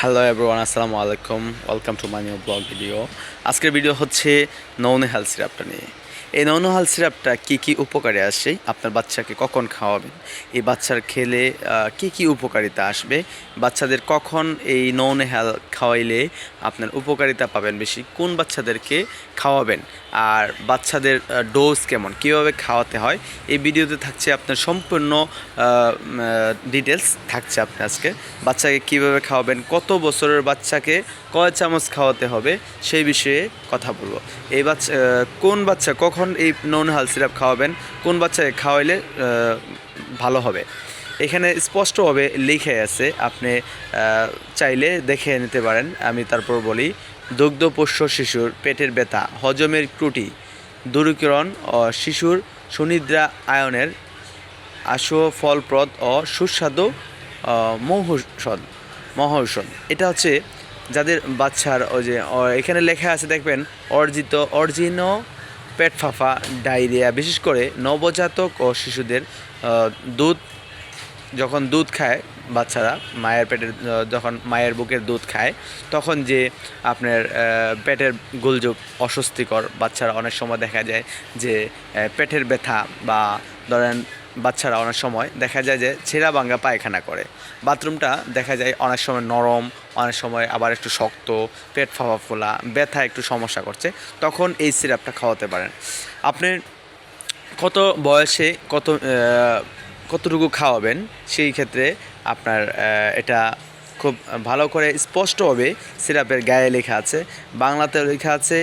Hello everyone আসসালামু আলাইকুম welcome to my new blog video আজকের ভিডিও হচ্ছে নৌনে হেলথ সিরাপটা নিয়ে এই নৌনহাল সিরাপটা কী কী উপকারে আসে? আপনার বাচ্চাকে কখন খাওয়াবেন? এই বাচ্চার খেলে কী কী উপকারিতা আসবে? বাচ্চাদের কখন এই নৌনেহাল খাওয়াইলে আপনার উপকারিতা পাবেন বেশি? কোন বাচ্চাদেরকে খাওয়াবেন? আর বাচ্চাদের ডোজ কেমন? কীভাবে খাওয়াতে হয়? এই ভিডিওতে থাকছে আপনার সম্পূর্ণ ডিটেলস থাকছে আপনি আজকে। বাচ্চাকে কীভাবে খাওয়াবেন? কত বছরের বাচ্চাকে কয় চামচ খাওয়াতে হবে? সেই বিষয়ে কথা বলব। এই বাচ্চা কোন বাচ্চা কখন এই ননহাল সিরাপ খাওয়াবেন? কোন বাচ্চাকে খাওয়াইলে ভালো হবে? এখানে স্পষ্টভাবে লিখে আছে আপনি চাইলে দেখে নিতে পারেন। আমি তারপর বলি দুগ্ধপোষ্য শিশুর পেটের ব্যথা হজমের ত্রুটি দূরীকরণ ও শিশুর সুনিদ্রা আয়নের আশু ফলপ্রদ ও সুস্বাদু আহ, মহৌষধ এটা হচ্ছে যাদের বাচ্চার ওই যে এখানে লেখা আছে দেখবেন অর্জিত অর্জিনো পেট ফাঁফা, ডায়রিয়া, বিশেষ করে নবজাতক ও শিশুদের দুধ, যখন দুধ খায় বাচ্চারা, মায়ের পেটের যখন মায়ের বুকের দুধ খায়, তখন যে আপনার পেটের গোলযোগ অস্বস্তিকর বাচ্চারা অনেক সময় দেখা যায় যে পেটের ব্যথা বা ধরেন বাচ্চারা অনেক সময় দেখা যায় যে ছেঁড়া বাঙ্গা পায়খানা করে। বাথরুমটা দেখা যায় অনেক সময় নরম, অনেক সময় আবার একটু শক্ত, পেট ফাঁপা ফোলা, ব্যথা একটু সমস্যা করছে, তখন এই সিরাপটা খাওয়াতে পারেন। আপনি কত বয়সে কত কতটুকু খাওয়াবেন, সেই ক্ষেত্রে আপনার এটা খুব ভালো করে স্পষ্টভাবে সিরাপের গায়ে লেখা আছে, বাংলাতেও লেখা আছে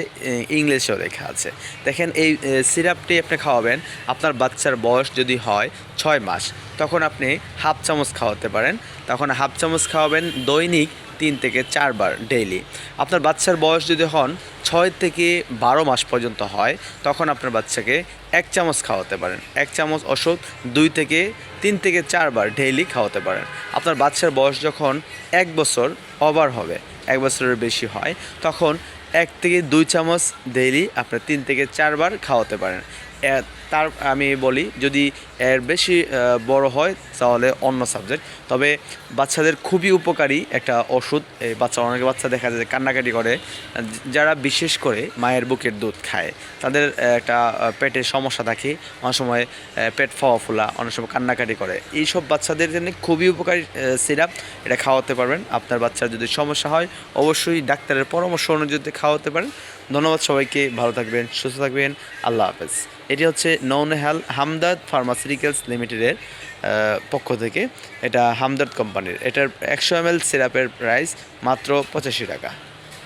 ইংলিশেও লেখা আছে। দেখেন এই সিরাপটি আপনি খাওয়াবেন, আপনার বাচ্চার বয়স যদি হয় ছয় মাস তখন আপনি হাফ চামচ খাওয়াতে পারেন। তখন হাফ চামচ খাওয়াবেন দৈনিক তিন থেকে চারবার ডেইলি। আপনার বাচ্চার বয়স যদি হন ছয় থেকে বারো মাস পর্যন্ত হয়, তখন আপনার বাচ্চাকে এক চামচ খাওয়াতে পারেন। এক চামচ ওষুধ দুই থেকে তিন থেকে চারবার ডেইলি খাওয়াতে পারেন। আপনার বাচ্চার বয়স যখন এক বছর ওভার হবে, এক বছরের বেশি হয়, তখন এক থেকে দুই চামচ ডেইলি আপনার তিন থেকে চারবার খাওয়াতে পারেন। তার আমি বলি, যদি এর বেশি বড় হয়, তাহলে অন্য সাবজেক্ট তবে বাচ্চাদের খুবই উপকারী একটা ওষুধ। এই বাচ্চা, অনেক বাচ্চা দেখা যায় কান্নাকাটি করে। যারা বিশেষ করে মায়ের বুকের দুধ খায়, তাদের একটা পেটের সমস্যা থাকে। অনেক সময় পেট ফাওয়া ফোলা অনেক সময় কান্নাকাটি করে। এইসব বাচ্চাদের জন্য খুবই উপকারী সিরাপ। এটা খাওয়াতে পারবেন। আপনার বাচ্চার যদি সমস্যা হয়, অবশ্যই ডাক্তারের পরামর্শ অনুযায়ী খাওয়াতে পারেন। ধন্যবাদ সবাইকে, ভালো থাকবেন, সুস্থ থাকবেন, আল্লাহ হাফেজ। এটি হচ্ছে নৌনেহাল হামদাদ ফার্মাসিউটিক্যালস লিমিটেডের পক্ষ থেকে। এটা হামদাদ কোম্পানির, এটার একশো এম সিরাপের প্রাইস মাত্র পঁচাশি টাকা।